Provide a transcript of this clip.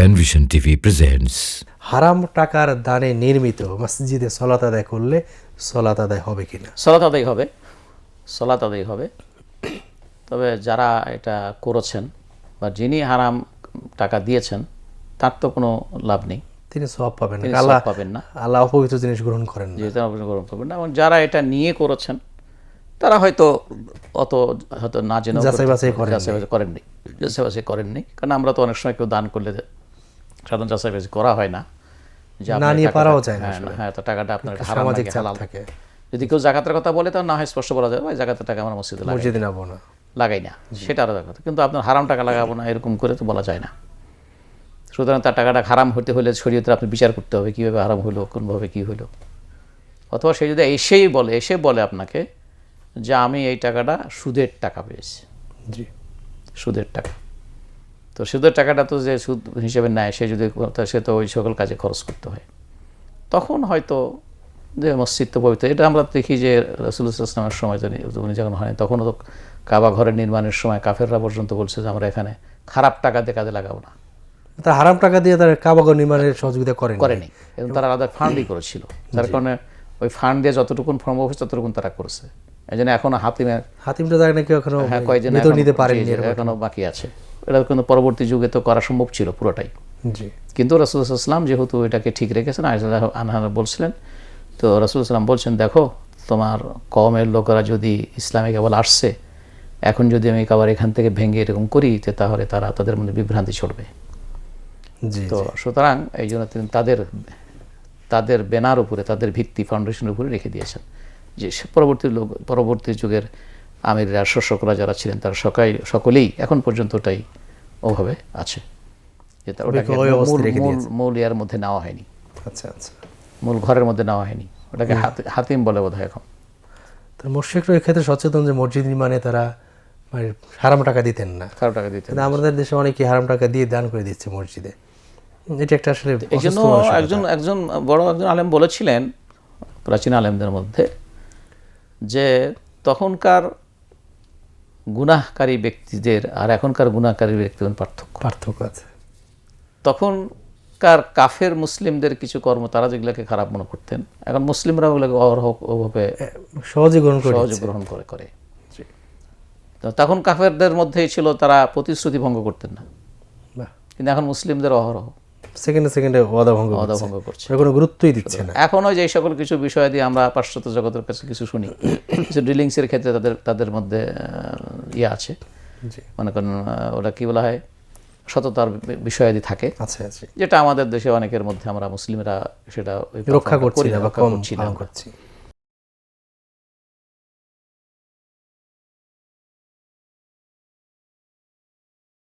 Penvision TV presents হারাম টাকার দানে নির্মিত মসজিদে সলাত আদায় করলে সলাত আদায় হবে কিনা? সলাত আদায় হবে। সলাত আদায় হবে। তবে যারা এটা করেছেন বা যিনি হারাম টাকা দিয়েছেন তার তো কোনো লাভ নেই। তিনি সব পাবেন না। আল্লাহ পাবেন না। আল্লাহ অপবিত্র জিনিস গ্রহণ করেন না। যেহেতু গ্রহণ করবেন না। এবং যারা এটা নিয়ে করেছেন তারা হয়তো অত হয়তো না জেনে যাচাই বাছাই করেননি। যাচাই বাছাই করেননি। যাচাই বাছাই করেননি। কারণ আমরা তো অনেক সময় কেউ দান করলে সাধারণ যাচাই বাছাই করা হয় না না নিয়ে পারাও যায় না হ্যাঁ, হ্যাঁ তো টাকাটা আপনার সামাজিক হালাল থাকে। যদি কেউ জাকাতের কথা বলে তাহলে না হয় স্পষ্ট বলা যায় ভাই জাকাতের টাকা আমার মসজিদে লাগাই মসজিদে নেব না। লাগাই না। সেটা আলাদা কথা। কিন্তু আপনার হারাম টাকা লাগাবো না এরকম করে তো বলা যায় না। সুতরাং তার টাকাটা হারাম হতে হলে শরীয়তে আপনি বিচার করতে হবে কীভাবে হারাম হলো কোনভাবে কী হলো। অথবা সে যদি এসেই বলে এসে বলে আপনাকে যে আমি এই টাকাটা সুদের টাকা পেয়েছি। জি। সুদের টাকা। তো সুদের টাকাটা তো যে সুদ হিসেবে নেয় সে যদি সে তো ওই সকল কাজে খরচ করতে হয়। তখন হয়তো যে মসজিদ তো পবিত্র এটা আমরা দেখি যে রসুল্লাহ ইসলামের সময় উনি যখন হয় তখনও তো কাবা ঘরের নির্মাণের সময় কাফেররা পর্যন্ত বলছে যে আমরা এখানে খারাপ টাকা দিয়ে কাজে লাগাবো না। তার হারাম টাকা দিয়ে তার কাবাগর নির্মাণের সহযোগিতা করেন। করেনি। এবং তারা আলাদা ফান্ডই করেছিল। যার কারণে ওই ফান্ড দিয়ে যতটুকুন সম্ভব হয়েছে ততটুকুন তারা করেছে। এই জন্য এখনও হাতিমের হাতিমটা তার নাকি এখনও হ্যাঁ কয়েকজন নিতে এরকম। এখনও বাকি আছে। এটা কিন্তু পরবর্তী যুগে তো করা সম্ভব ছিল পুরোটাই। জি। কিন্তু রসুলাম যেহেতু এটাকে ঠিক রেখেছেন আয়সাল্লাহ আনহা বলছিলেন তো রসুলাম বলছেন দেখো তোমার কমের লোকেরা যদি ইসলামে কেবল আসছে এখন যদি আমি আবার এখান থেকে ভেঙে এরকম করি তো তাহলে তারা তাদের মধ্যে বিভ্রান্তি ছড়বে। জি তো সুতরাং এই জন্য তিনি তাদের তাদের বেনার উপরে তাদের ভিত্তি ফাউন্ডেশনের উপরে রেখে দিয়েছেন যে পরবর্তী লোক পরবর্তী যুগের আমিররা শাসকরা যারা ছিলেন তারা সকাই সকলেই এখন পর্যন্ত ওটাই ওভাবে আছে। যে ওটাকে মূল- ইয়ার মধ্যে নেওয়া হয়নি। আচ্ছা আচ্ছা। মূল ঘরের মধ্যে নেওয়া হয়নি। ওটাকে হাতিম বলে বোধ হয় এখন। তো মুর্শিকরা এই ক্ষেত্রে সচেতন যে মসজিদ নির্মাণে তারা মানে হারাম টাকা দিতেন না। হারাম টাকা দিতেন আমাদের দেশে অনেকে হারাম টাকা দিয়ে দান করে দিচ্ছে মসজিদে। এটা একটা আসলে এই জন্য একজন একজন বড় একজন আলেম বলেছিলেন প্রাচীন আলেমদের মধ্যে যে তখনকার গুনাহকারী ব্যক্তিদের আর এখনকার গুনাহকারী ব্যক্তিদের পার্থক্য। পার্থক্য আছে। তখনকার কাফের মুসলিমদের কিছু কর্ম তারা যেগুলোকে খারাপ মনে করতেন এখন মুসলিমরা ওগুলোকে অরহ ওভাবে সহজে গ্রহণ করে সহজে গ্রহণ করে করে। তো তখন কাফেরদের মধ্যেই ছিল তারা প্রতিশ্রুতি ভঙ্গ করতেন না। কিন্তু এখন মুসলিমদের অহরহ। সেকেন্ডে সেকেন্ডে ওয়াদা ভঙ্গ অদা করছে। কোনো গুরুত্বই দিচ্ছে না। এখনও যে সকল কিছু বিষয় দিয়ে আমরা পাশ্চাত্য জগতের কাছে কিছু শুনি কিছু ডিলিংসের ক্ষেত্রে তাদের তাদের মধ্যে ইয়ে আছে। মনে করেন ওরা ওটা কি বলা হয়? সততার বিষয় বিষয়াদি থাকে। আচ্ছা আচ্ছা যেটা আমাদের দেশে অনেকের মধ্যে আমরা মুসলিমরা সেটা রক্ষা করছি না বা করছি না। করছি।